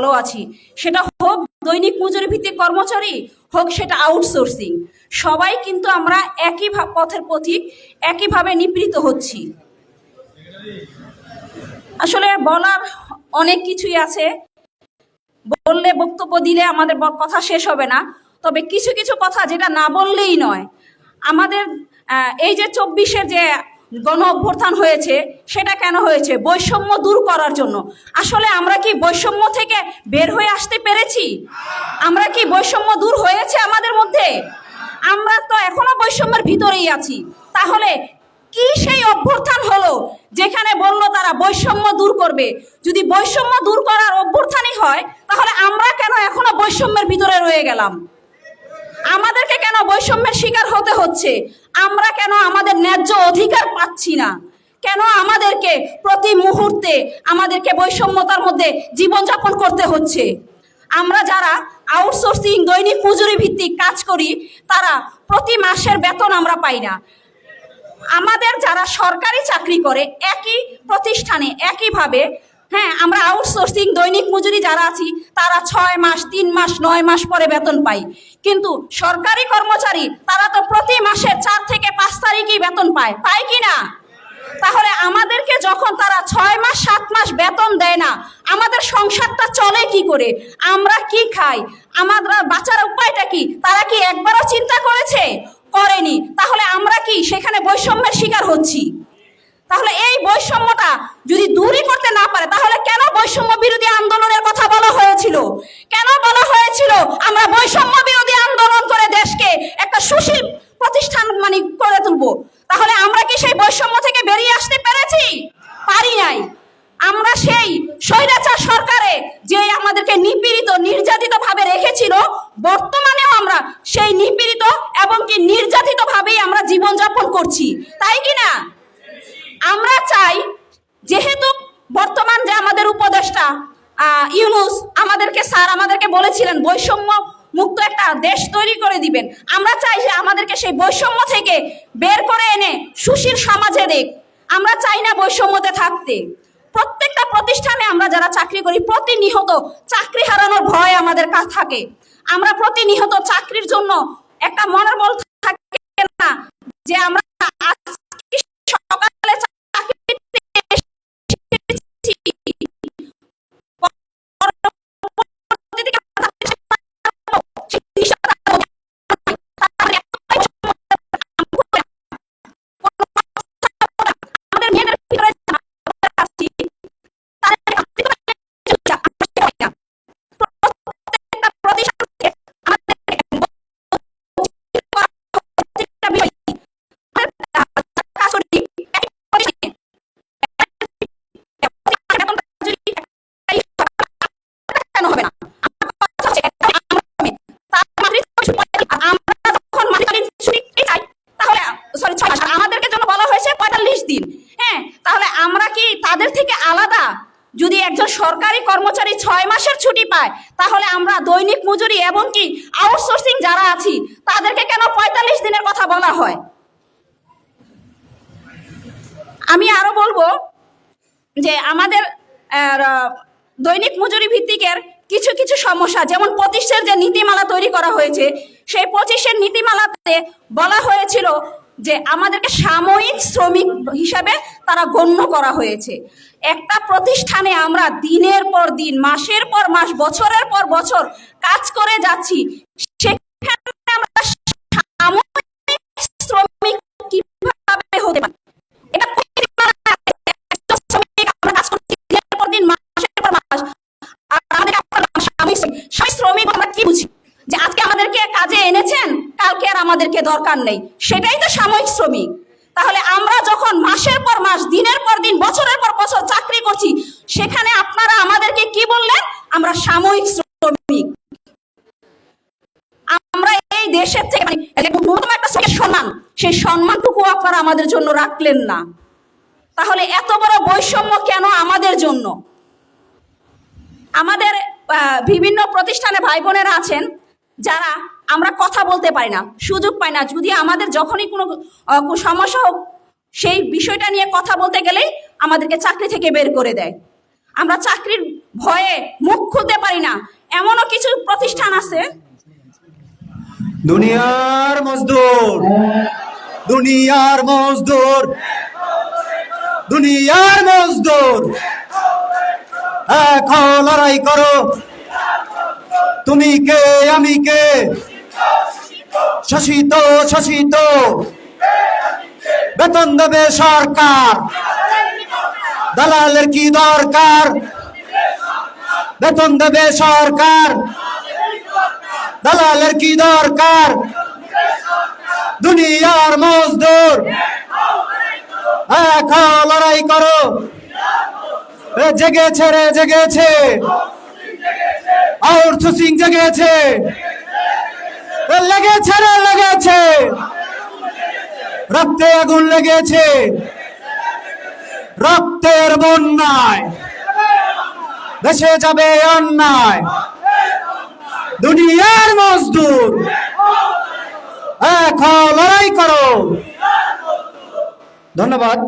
ভালো আছি। সেটা হোক দৈনিক মজুরি ভিত্তিক কর্মচারী, হোক সেটা আউটসোর্সিং সবাই কিন্তু আমরা একই পথের পথিক একইভাবে নিপীড়িত হচ্ছি। আসলে বলার অনেক কিছুই আছে। বললে বক্তব্য দিলে আমাদের কথা শেষ হবে না। তবে কিছু কিছু কথা যেটা না বললেই নয়। আমাদের এই যে চব্বিশের যে গণ অভ্যুত্থান হয়েছে, সেটা কেন হয়েছে? বৈষম্য দূর করার জন্য। আসলে আমরা কি বৈষম্য থেকে বের হয়ে আসতে পেরেছি? আমরা কি বৈষম্য দূর হয়েছে আমাদের মধ্যে? আমরা তো এখনও বৈষম্যের ভিতরেই আছি। তাহলে কি সেই অভ্যর্থান হলো যেখানে বলল তারা বৈষম্য দূর করবে? যদি বৈষম্য দূর করার অভ্যর্থানই হয়, তাহলে আমরা কেন এখনও বৈষম্যের ভিতরে রয়ে গেলাম? আমাদেরকে কেন বৈষম্যের শিকার হতে হচ্ছে? আমরা কেন আমাদের ন্যায্য অধিকার পাচ্ছি না? কেন আমাদেরকে প্রতি মুহূর্তে আমাদেরকে বৈষম্যতার মধ্যে জীবনযাপন করতে হচ্ছে? আমরা যারা আউটসোর্সিং দৈনিক মজুরি ভিত্তিক কাজ করি, তারা প্রতি মাসের বেতন আমরা পাই না। আমাদের যারা সরকারি চাকরি করে, একই প্রতিষ্ঠানে, একইভাবে হ্যাঁ আমরা আউটসোর্সিং দৈনিক মজুরি যারা আছি, তারা ছয় মাস, তিন মাস, নয় মাস পরে বেতন পাই। কিন্তু সরকারি কর্মচারী, তারা তো প্রতি মাসের চার থেকে পাঁচ তারিখই বেতন পায়। পায় কি না? তাহলে আমাদেরকে যখন তারা ছয় মাস, সাত মাস বেতন দেয় না, আমাদের সংসারটা চলে কি করে? আমরা কি খাই? আমাদের বাঁচার উপায়টা কি? তারা কি একবারও চিন্তা করেছে? করেনি। তাহলে আমরা কি সেখানে বৈষম্যের শিকার হচ্ছি? তাহলে এই বৈষম্যটা যদি দূরই করতে না পারে, তাহলে কেন বৈষম্য বিরোধী আন্দোলনের কথা বলা হয়েছিল? কেন বলা হয়েছিল আমরা বৈষম্য বিরোধী আন্দোলন করে দেশকে একটা সুশীল প্রতিষ্ঠান মানে করে তুলবো? তাহলে আমরা কি সেই বৈষম্য থেকে বেরিয়ে আসতে পেরেছি? পারি নাই। আমরা সেই স্বৈরাচার সরকারে যে আমাদেরকে নিপীড়িত নির্যাতিত ভাবে রেখেছিল, বর্তমানেও আমরা সেই নিপীড়িত এবং কি নির্যাতিত ভাবেই আমরা জীবনযাপন করছি। তাই কি না? আমরা চাই, যেহেতু বর্তমান যে আমাদের উপদেষ্টা ইউনুস আমাদেরকে স্যার আমাদেরকে বলেছিলেন, বৈষম্য মুক্ত একটা দেশ তৈরি করে দিবেন। আমরা চাই যে আমাদেরকে সেই বৈষম্য থেকে বের করে এনে সুশীল সমাজে দেখ আমরা চাই না বৈষম্যতে থাকতে। প্রত্যেকটা প্রতিষ্ঠানে আমরা যারা চাকরি করি, প্রতিনিহত চাকরি হারানোর ভয় আমাদের কাছে থাকে। আমরা প্রতিনিহত চাকরির জন্য একটা মনের বল থাকে না যে আমরা যদি একজন সরকারি কর্মচারী ছয় মাসের ছুটি পায়, তাহলে আমরা দৈনিক মজুরি এবং কি আউটসোর্সিং যারা আছি, তাদেরকে কেন পঁয়তাল্লিশ দিনের কথা বলা হয়? আমি আরও বলব যে আমাদের দৈনিক মজুরি ভিত্তিকের কিছু কিছু সমস্যা, যেমন পঁচিশের যে নীতিমালা তৈরি করা হয়েছে, সেই পঁচিশের নীতিমালাতে বলা হয়েছিল যে আমাদেরকে সাময়িক শ্রমিক হিসাবে তারা গণ্য করা হয়েছে। একটা প্রতিষ্ঠানে আমরা দিনের পর দিন, মাসের পর মাস, বছরের পর বছর কাজ করে যাচ্ছি আমাদেরকে দরকার নেই। সেটাই তো সাময়িক শ্রমিক। তাহলে আমরা যখন মাসের পর মাস, দিনের পর দিন, বছরের পর বছর চাকরি করছি, সেখানে আপনারা আমাদেরকে কি বললেন? আমরা সাময়িক শ্রমিক। আমরা এই দেশের থেকে মানে একটা সম্মান, সেই সম্মানটুকু আপনারা আমাদের জন্য রাখলেন না। তাহলে এত বড় বৈষম্য কেন আমাদের জন্য? আমাদের বিভিন্ন প্রতিষ্ঠানে ভাই বোনেরা আছেন, যারা আমরা কথা বলতে পারি না, সুযোগ পাই না। যদি আমাদের যখনই কোনো সমস্যা হোক, সেই বিষয়টা নিয়ে কথা বলতে গেলেই আমাদেরকে চাকরি থেকে বের করে দেয়। আমরা চাকরির ভয়ে মুখ খুলতে পারি না। এমনও কিছু প্রতিষ্ঠান আছে। দুনিয়ার মজদুর দুনিয়ার মজদুর দুনিয়ার মজদুর। এখন লড়াই করো। তুমি কে, আমি কে? শোষিত শোষিত বেতন দেবে সরকার। দালালের কি দরকার? বেতন দেবে সরকার। দালালের কি দরকার? দুনিয়ার মজদুর। এখন লড়াই করো। জেগেছে রে, জেগেছে। আউট সিং জেগেছে। লেগেছে রে, লেগেছে। রক্তে আগুন লেগেছে। রক্তের বন্যায় দেশে যাবে অন্যায়। দুনিয়ার মজদুর এখন লড়াই করো। ধন্যবাদ।